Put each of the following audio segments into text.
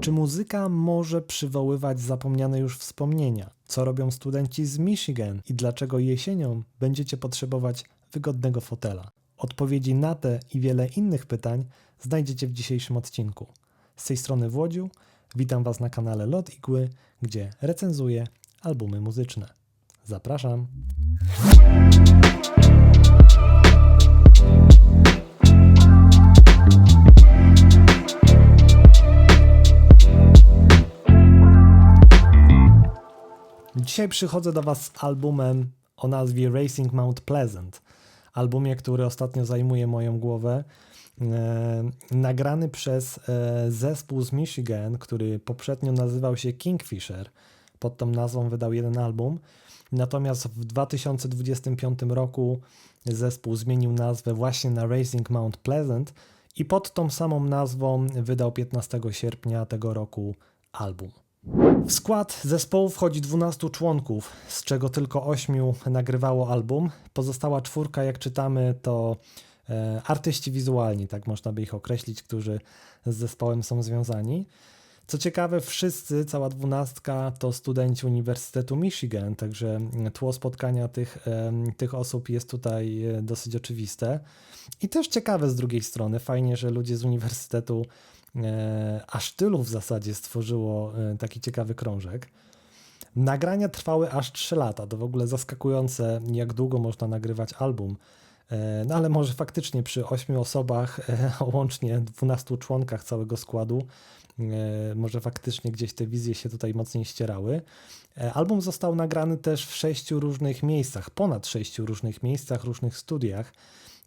Czy muzyka może przywoływać zapomniane już wspomnienia? Co robią studenci z Michigan i dlaczego jesienią będziecie potrzebować wygodnego fotela? Odpowiedzi na te i wiele innych pytań znajdziecie w dzisiejszym odcinku. Z tej strony Włodziu, witam Was na kanale Lot Igły, gdzie recenzuję albumy muzyczne. Zapraszam! Dzisiaj przychodzę do Was z albumem o nazwie Racing Mount Pleasant. Albumie, który ostatnio zajmuje moją głowę. E, nagrany przez e, zespół z Michigan, który poprzednio nazywał się Kingfisher. Pod tą nazwą wydał jeden album. Natomiast w 2025 roku zespół zmienił nazwę właśnie na Racing Mount Pleasant i pod tą samą nazwą wydał 15 sierpnia tego roku album. W skład zespołu wchodzi 12 członków, z czego tylko 8 nagrywało album. Pozostała czwórka, jak czytamy, to e, artyści wizualni, tak można by ich określić, którzy z zespołem są związani. Co ciekawe, wszyscy, cała dwunastka to studenci Uniwersytetu Michigan, także tło spotkania tych, e, tych osób jest tutaj e, dosyć oczywiste. I też ciekawe z drugiej strony, fajnie, że ludzie z uniwersytetu aż tylu w zasadzie stworzyło e, taki ciekawy krążek. Nagrania trwały aż 3 lata. To w ogóle zaskakujące, jak długo można nagrywać album. E, No ale może faktycznie przy 8 osobach, e, łącznie 12 członkach całego składu, e, może faktycznie gdzieś te wizje się tutaj mocniej ścierały. E, Album został nagrany też w sześciu różnych miejscach, ponad sześciu różnych miejscach, różnych studiach.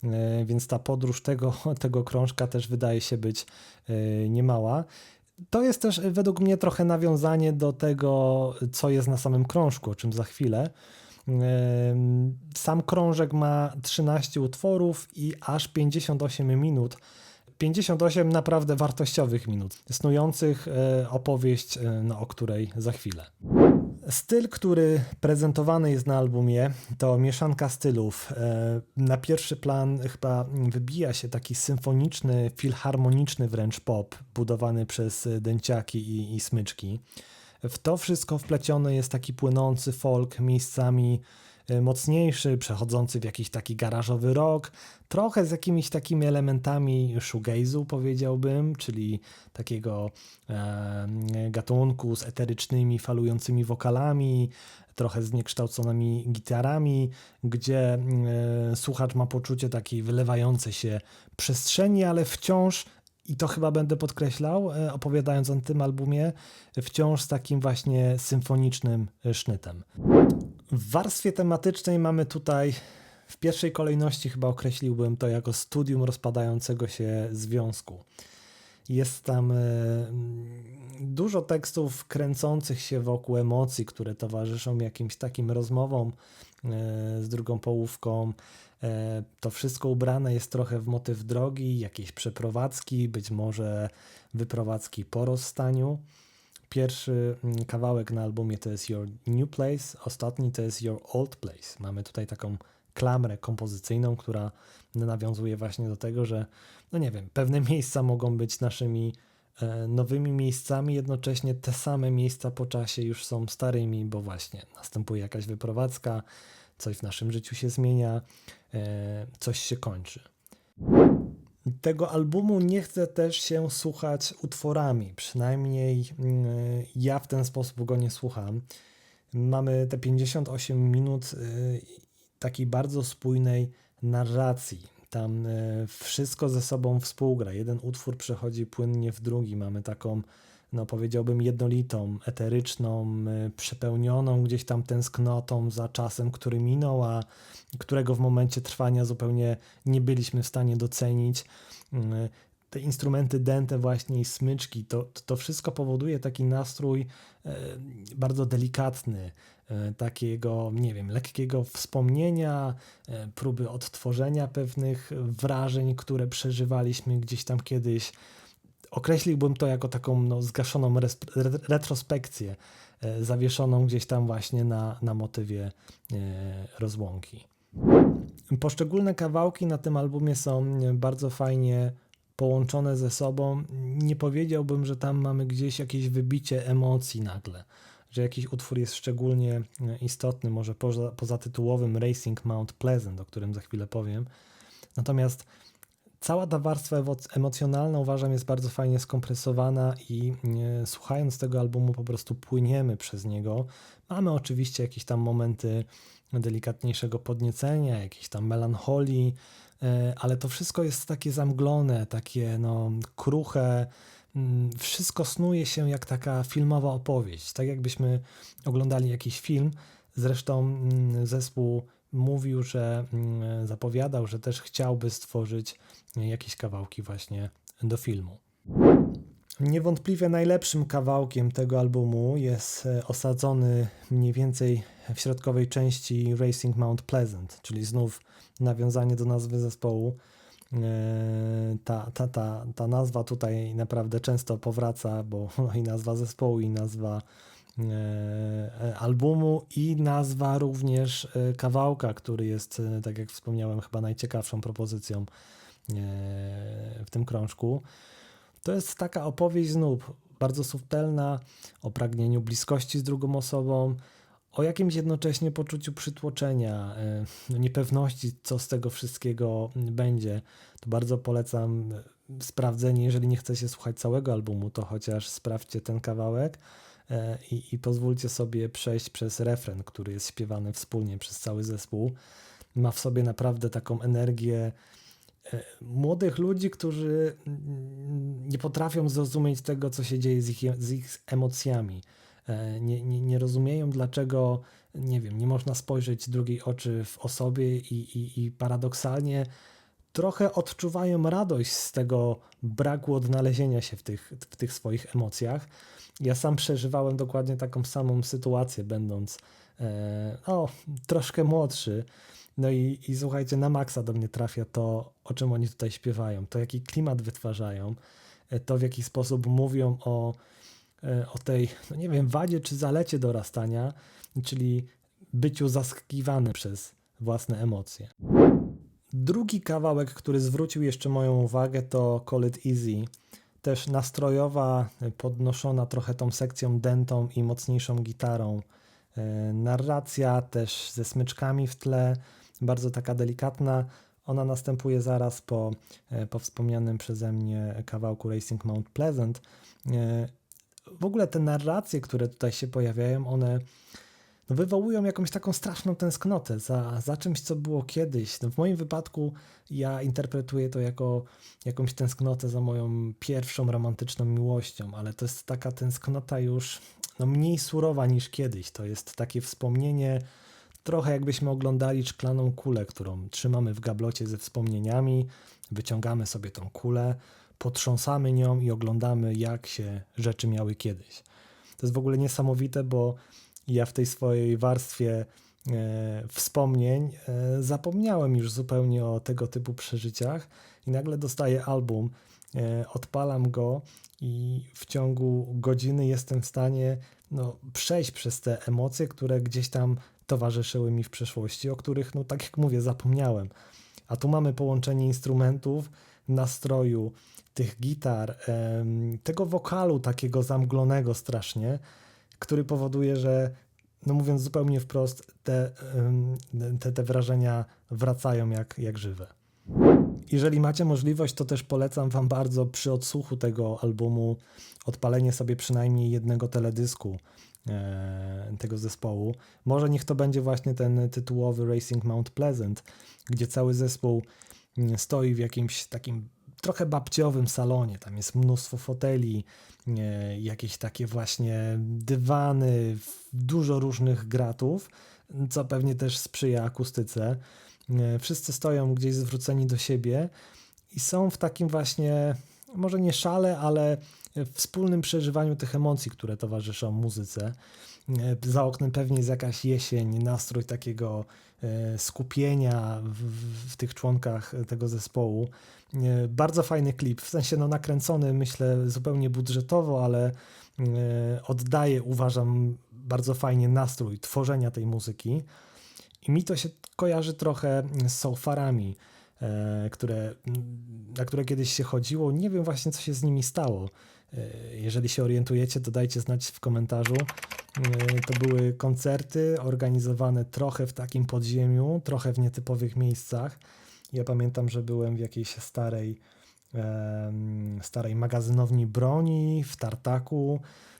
E, więc ta podróż tego, tego krążka też wydaje się być e, niemała. To jest też e, według mnie trochę nawiązanie do tego, co jest na samym krążku, o czym za chwilę. Sam krążek ma 13 utworów i aż 58 minut. 58 naprawdę wartościowych minut, snujących opowieść, no, o której za chwilę. Styl, który prezentowany jest na albumie, to mieszanka stylów. E, Na pierwszy plan chyba wybija się taki symfoniczny, filharmoniczny wręcz pop, budowany przez dęciaki i, i smyczki. W to wszystko wpleciony jest taki płynący folk, miejscami mocniejszy, przechodzący w jakiś taki garażowy rock, trochę z jakimiś takimi elementami shoegaze'u powiedziałbym, czyli takiego e, gatunku z eterycznymi, falującymi wokalami, trochę zniekształconymi gitarami, gdzie e, słuchacz ma poczucie takiej wylewającej się przestrzeni, ale wciąż i to chyba będę podkreślał, e, opowiadając o tym albumie, wciąż z takim właśnie symfonicznym e, sznytem. W warstwie tematycznej mamy tutaj w pierwszej kolejności chyba określiłbym to jako studium rozpadającego się związku. Jest tam e, dużo tekstów kręcących się wokół emocji, które towarzyszą jakimś takim rozmowom e, z drugą połówką. E, To wszystko ubrane jest trochę w motyw drogi, jakiejś przeprowadzki, być może wyprowadzki po rozstaniu. Pierwszy mm, kawałek na albumie to jest Your New Place, ostatni to jest Your Old Place. Mamy tutaj taką klamrę kompozycyjną, która nawiązuje właśnie do tego, że no nie wiem, pewne miejsca mogą być naszymi e, nowymi miejscami, jednocześnie te same miejsca po czasie już są starymi, bo właśnie następuje jakaś wyprowadzka, coś w naszym życiu się zmienia, e, coś się kończy. Tego albumu nie chcę też się słuchać utworami, przynajmniej mm, ja w ten sposób go nie słucham. Mamy te 58 minut y, takiej bardzo spójnej narracji. Tam y, wszystko ze sobą współgra. Jeden utwór przechodzi płynnie w drugi. Mamy taką, no powiedziałbym, jednolitą, eteryczną, y, przepełnioną gdzieś tam tęsknotą za czasem, który minął, a którego w momencie trwania zupełnie nie byliśmy w stanie docenić. Y, Te instrumenty dęte właśnie i smyczki, to, to wszystko powoduje taki nastrój e, bardzo delikatny, takiego, nie wiem, lekkiego wspomnienia, próby odtworzenia pewnych wrażeń, które przeżywaliśmy gdzieś tam kiedyś. Określiłbym to jako taką no, zgaszoną retrospekcję, e, zawieszoną gdzieś tam właśnie na, na motywie e, rozłąki. Poszczególne kawałki na tym albumie są bardzo fajnie połączone ze sobą, nie powiedziałbym, że tam mamy gdzieś jakieś wybicie emocji nagle, że jakiś utwór jest szczególnie e, istotny, może poza, poza tytułowym Racing Mount Pleasant, o którym za chwilę powiem. Natomiast cała ta warstwa emocjonalna uważam jest bardzo fajnie skompresowana i e, słuchając tego albumu po prostu płyniemy przez niego. Mamy oczywiście jakieś tam momenty delikatniejszego podniecenia, jakiejś tam melancholii, e, ale to wszystko jest takie zamglone, takie no, kruche. Mm, wszystko snuje się jak taka filmowa opowieść, tak jakbyśmy oglądali jakiś film. Zresztą mm, zespół mówił, że mm, zapowiadał, że też chciałby stworzyć jakieś kawałki właśnie do filmu. Niewątpliwie najlepszym kawałkiem tego albumu jest e, osadzony mniej więcej w środkowej części Racing Mount Pleasant, czyli znów nawiązanie do nazwy zespołu. E, ta, ta, ta, ta nazwa tutaj naprawdę często powraca, bo i nazwa zespołu, i nazwa albumu, i nazwa również kawałka, który jest, tak jak wspomniałem, chyba najciekawszą propozycją w tym krążku. To jest taka opowieść znów bardzo subtelna o pragnieniu bliskości z drugą osobą, o jakimś jednocześnie poczuciu przytłoczenia, e, no niepewności, co z tego wszystkiego będzie. To bardzo polecam e, sprawdzenie, jeżeli nie chcecie słuchać całego albumu, to chociaż sprawdźcie ten kawałek e, i, i pozwólcie sobie przejść przez refren, który jest śpiewany wspólnie przez cały zespół. Ma w sobie naprawdę taką energię E, młodych ludzi, którzy nie potrafią zrozumieć tego, co się dzieje z ich, z ich emocjami. E, nie, nie, nie rozumieją, dlaczego, nie wiem, nie można spojrzeć drugiej oczy w osobie i, i, i paradoksalnie trochę odczuwają radość z tego braku odnalezienia się w tych, w tych swoich emocjach. Ja sam przeżywałem dokładnie taką samą sytuację, będąc e, o, troszkę młodszy. No i, i słuchajcie, na maksa do mnie trafia to, o czym oni tutaj śpiewają, to jaki klimat wytwarzają, e, to w jaki sposób mówią o, e, o tej, no nie wiem, wadzie czy zalecie dorastania, czyli byciu zaskakiwany przez własne emocje. Drugi kawałek, który zwrócił jeszcze moją uwagę, to Call It Easy. Też nastrojowa, podnoszona trochę tą sekcją dentą i mocniejszą gitarą. E, narracja też ze smyczkami w tle, bardzo taka delikatna. Ona następuje zaraz po, e, po wspomnianym przeze mnie kawałku Racing Mount Pleasant. E, w ogóle te narracje, które tutaj się pojawiają, one no, wywołują jakąś taką straszną tęsknotę za, za czymś, co było kiedyś. No, w moim wypadku ja interpretuję to jako jakąś tęsknotę za moją pierwszą romantyczną miłością, ale to jest taka tęsknota już no, mniej surowa niż kiedyś. To jest takie wspomnienie Trochę jakbyśmy oglądali szklaną kulę, którą trzymamy w gablocie ze wspomnieniami, wyciągamy sobie tą kulę, potrząsamy nią i oglądamy, jak się rzeczy miały kiedyś. To jest w ogóle niesamowite, bo ja w tej swojej warstwie e, wspomnień e, zapomniałem już zupełnie o tego typu przeżyciach i nagle dostaję album, e, odpalam go i w ciągu godziny jestem w stanie no, przejść przez te emocje, które gdzieś tam towarzyszyły mi w przeszłości, o których, no tak jak mówię, zapomniałem. A tu mamy połączenie instrumentów, nastroju, tych gitar, tego wokalu takiego zamglonego strasznie, który powoduje, że no mówiąc zupełnie wprost, te, te, te wrażenia wracają jak, jak żywe. Jeżeli macie możliwość, to też polecam Wam bardzo przy odsłuchu tego albumu odpalenie sobie przynajmniej jednego teledysku e, tego zespołu. Może niech to będzie właśnie ten tytułowy Racing Mount Pleasant, gdzie cały zespół mm, stoi w jakimś takim trochę babciowym salonie. Tam jest mnóstwo foteli, e, jakieś takie właśnie dywany, dużo różnych gratów, co pewnie też sprzyja akustyce. E, wszyscy stoją gdzieś zwróceni do siebie i są w takim właśnie, może nie szale, ale wspólnym przeżywaniu tych emocji, które towarzyszą muzyce. E, za oknem pewnie jest jakaś jesień, nastrój takiego skupienia w, w, tych członkach tego zespołu. Bardzo fajny klip, w sensie no nakręcony myślę zupełnie budżetowo, ale oddaje uważam bardzo fajnie nastrój tworzenia tej muzyki. I mi to się kojarzy trochę z soulfarami. e, które, na które kiedyś się chodziło. Nie wiem właśnie, co się z nimi stało. E, Jeżeli się orientujecie, to dajcie znać w komentarzu. E, To były koncerty organizowane trochę w takim podziemiu, trochę w nietypowych miejscach. Ja pamiętam, że byłem w jakiejś starej, starej magazynowni broni w Tartaku.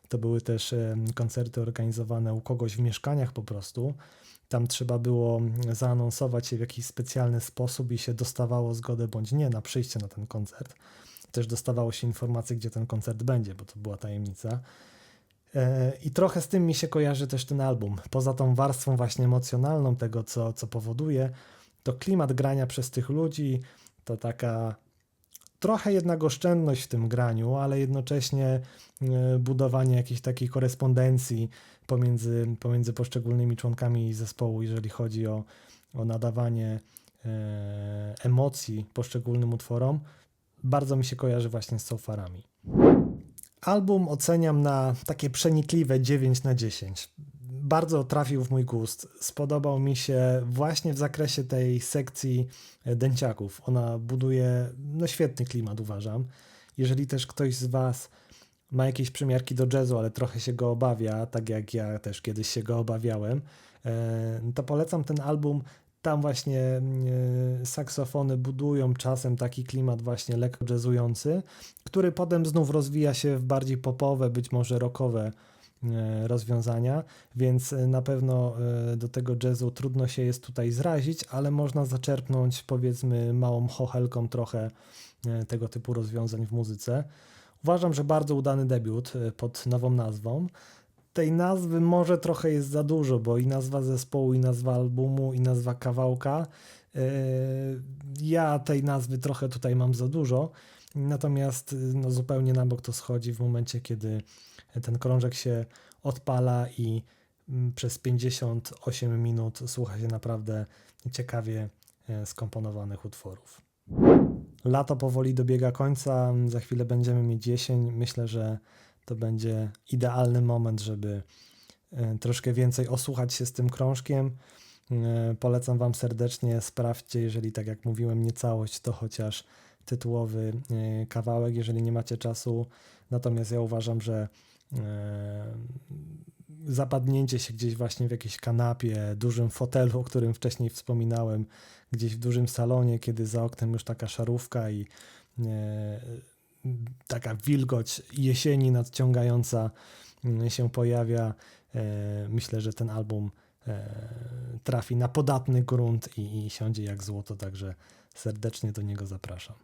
To były też koncerty organizowane u kogoś w mieszkaniach po prostu. Tam trzeba było zaanonsować się w jakiś specjalny sposób i się dostawało zgodę bądź nie na przyjście na ten koncert. Też dostawało się informacje, gdzie ten koncert będzie, bo to była tajemnica. I trochę z tym mi się kojarzy też ten album. Poza tą warstwą właśnie emocjonalną tego, co, co powoduje, to klimat grania przez tych ludzi, to taka trochę jednak oszczędność w tym graniu, ale jednocześnie e, budowanie jakiejś takiej korespondencji pomiędzy, pomiędzy poszczególnymi członkami zespołu, jeżeli chodzi o, o nadawanie e, emocji poszczególnym utworom, bardzo mi się kojarzy właśnie z sofarami. Album oceniam na takie przenikliwe 9 na 10. Bardzo trafił w mój gust. Spodobał mi się właśnie w zakresie tej sekcji e, dęciaków. Ona buduje no, świetny klimat, uważam. Jeżeli też ktoś z Was ma jakieś przymiarki do jazzu, ale trochę się go obawia, tak jak ja też kiedyś się go obawiałem, e, to polecam ten album. Tam właśnie e, saksofony budują czasem taki klimat właśnie lekko jazzujący, który potem znów rozwija się w bardziej popowe, być może rockowe e, rozwiązania, więc e, na pewno do tego jazzu trudno się jest tutaj zrazić, ale można zaczerpnąć powiedzmy małą chochelką trochę tego typu rozwiązań w muzyce. Uważam, że bardzo udany debiut pod nową nazwą. Tej nazwy może trochę jest za dużo, bo i nazwa zespołu, i nazwa albumu, i nazwa kawałka. E, Ja tej nazwy trochę tutaj mam za dużo, natomiast e, no, zupełnie na bok to schodzi w momencie, kiedy ten krążek się odpala i mm, przez 58 minut słucha się naprawdę ciekawie e, skomponowanych utworów. Lato powoli dobiega końca, za chwilę będziemy mieć jesień. Myślę, że to będzie idealny moment, żeby e, troszkę więcej osłuchać się z tym krążkiem. E, Polecam Wam serdecznie, sprawdźcie, jeżeli tak jak mówiłem, nie całość, to chociaż tytułowy e, kawałek, jeżeli nie macie czasu. Natomiast ja uważam, że zapadnięcie się gdzieś właśnie w jakiejś kanapie, dużym fotelu, o którym wcześniej wspominałem, gdzieś w dużym salonie, kiedy za oknem już taka szarówka i taka wilgoć jesieni nadciągająca mm, się pojawia. E, myślę, że ten album e, trafi na podatny grunt i, i siądzie jak złoto, także serdecznie do niego zapraszam.